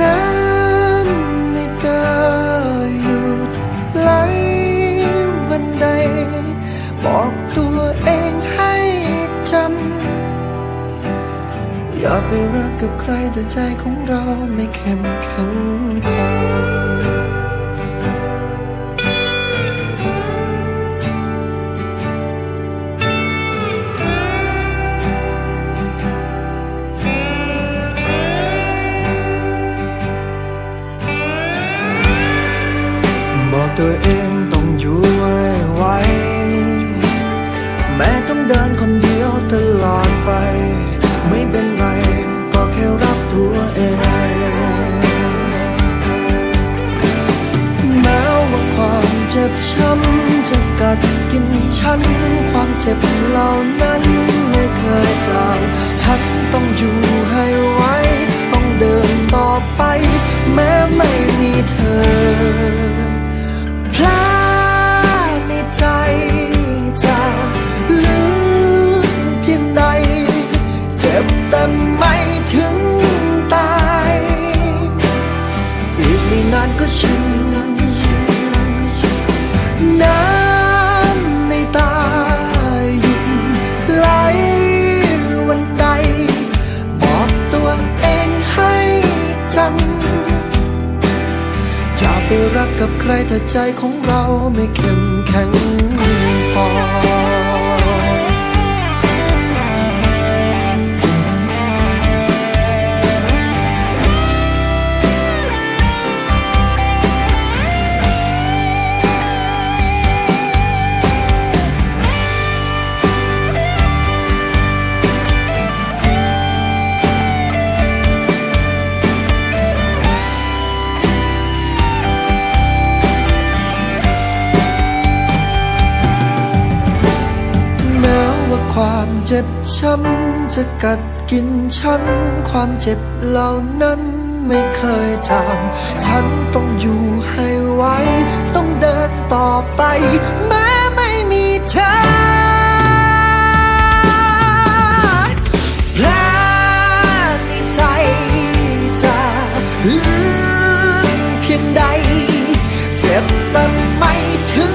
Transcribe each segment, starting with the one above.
น้ำในตาหยุดไหลวันใด บอกตัวเองให้จำ อย่าไปรักกับใครแต่ใจของเราไม่เข้มแข็งพอ ตัวเองต้องอยู่ให้ไวแม้ต้องเดินคนเดียวตลอดไป ไม่เป็นไรก็แค่รักตัวเอง แม้ว่าความเจ็บช้ำจะกัดกินฉัน ความเจ็บเหล่านั้นานก็ชินน้ำในตาหยุดไหลวันใด บอกตัวเองให้จำอย่าไปรักกับใครแต่ใจของเราไม่เข้มแข็งพอ เจ็บช้ำจะกัดกินฉัน ความเจ็บเหล่านั้นไม่เคยจางฉันต้องอยู่ให้ไหวต้องเดินต่อไป แม้ไม่มีเธอแผลในใจจะลึกเพียงใด เจ็บแต่ไม่ถึง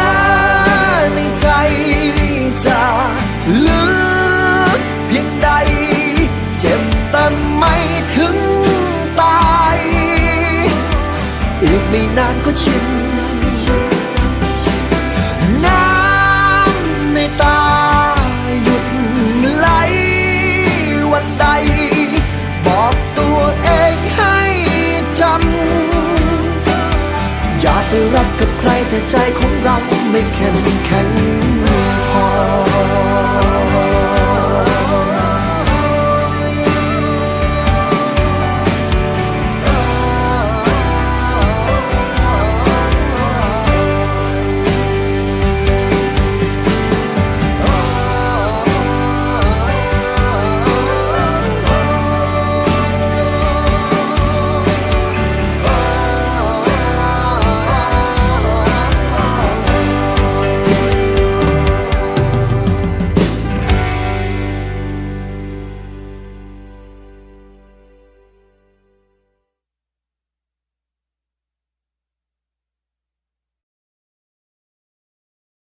ไม่นานก็ชิน น้ำในตาหยุดไหลวันใด บอกตัวเองให้จำ อย่าไปรักกับใครแต่ใจของเราไม่เข้มแข็ง